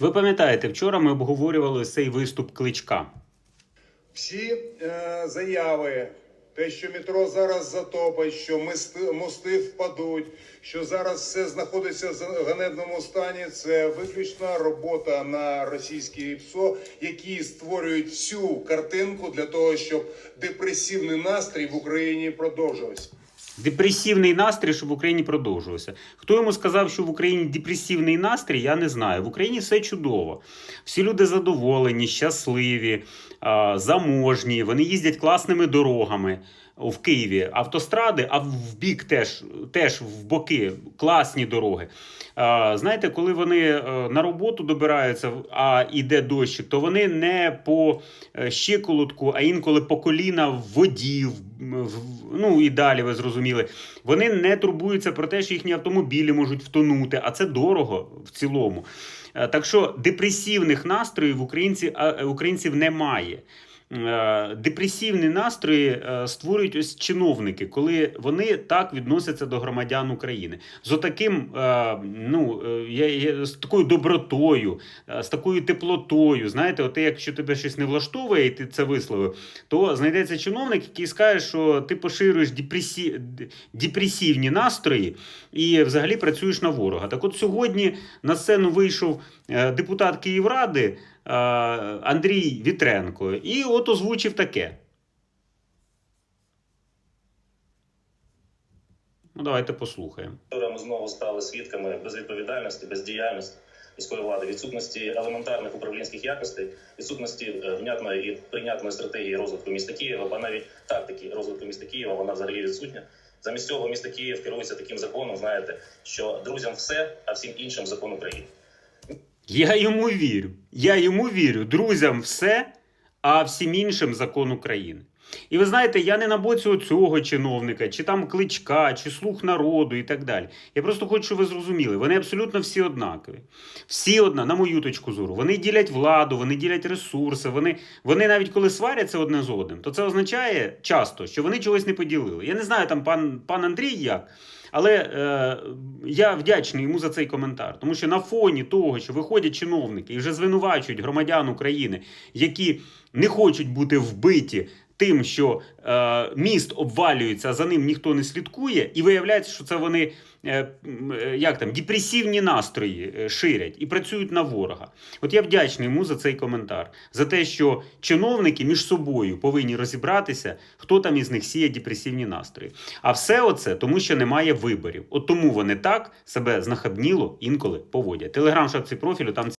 Ви пам'ятаєте, вчора ми обговорювали цей виступ кличка. Всі е, заяви, те, що метро зараз затопить, що мости, мости впадуть, що зараз все знаходиться в ганебному стані, це виключна робота на російські ПСО, які створюють всю картинку для того, щоб депресивний настрій в Україні продовжувався. Депресивний настрій, щоб в Україні продовжувався. Хто йому сказав, що в Україні депресивний настрій, я не знаю. В Україні все чудово. Всі люди задоволені, щасливі, заможні, вони їздять класними дорогами. В Києві автостради, а в бік теж, теж в боки класні дороги. Знаєте, коли вони е, на роботу добираються, а йде дощик, то вони не по е, щиколотку, а інколи по коліна в воді, ну і далі ви зрозуміли. Вони не турбуються про те, що їхні автомобілі можуть втонути, а це дорого в цілому. Е, Так що депресивних настроїв українці, а, українців немає. Е, Депресивні настрої е, створюють ось чиновники, коли вони так відносяться до громадян України. З отаким, е, ну, з такою добротою, з такою теплотою. Знаєте, от якщо тебе щось не влаштовує, і ти це висловив, то знайдеться чиновник, який скаже, що ти поширюєш депресі... депресивні настрої і взагалі працюєш на ворога. Так от сьогодні на сцену вийшов депутат Київради Андрій Вітренко і от озвучив таке. Ну, давайте послухаємо. Ми знову стали свідками безвідповідальності, бездіяльності міської влади, відсутності елементарних управлінських якостей, відсутності е, внятної і прийнятної стратегії розвитку міста Києва, бо навіть тактики розвитку міста Києва вона взагалі відсутня. Замість цього місто Київ керується таким законом, знаєте, що друзям все, а всім іншим закон України. Я йому вірю. Я йому вірю. Друзям все, а всім іншим закон України. І ви знаєте, я не на боці цього чиновника, чи там кличка, чи слух народу і так далі. Я просто хочу, щоб ви зрозуміли, вони абсолютно всі однакові. Всі одна, на мою точку зору. Вони ділять владу, вони ділять ресурси. Вони, вони навіть коли сваряться одне з одним, то це означає часто, що вони чогось не поділили. Я не знаю, там пан, пан Андрій як. Але е, я вдячний йому за цей коментар, тому що на фоні того, що виходять чиновники і вже звинувачують громадян України, які не хочуть бути вбиті тим, що е, міст обвалюється, а за ним ніхто не слідкує, і виявляється, що це вони е, е, як там депресивні настрої е, ширять і працюють на ворога. От я вдячний йому за цей коментар, за те, що чиновники між собою повинні розібратися, хто там із них сіє депресивні настрої. А все оце тому, що немає виборів. От тому вони так себе знахабніло інколи поводять. Телеграм шапці профілю там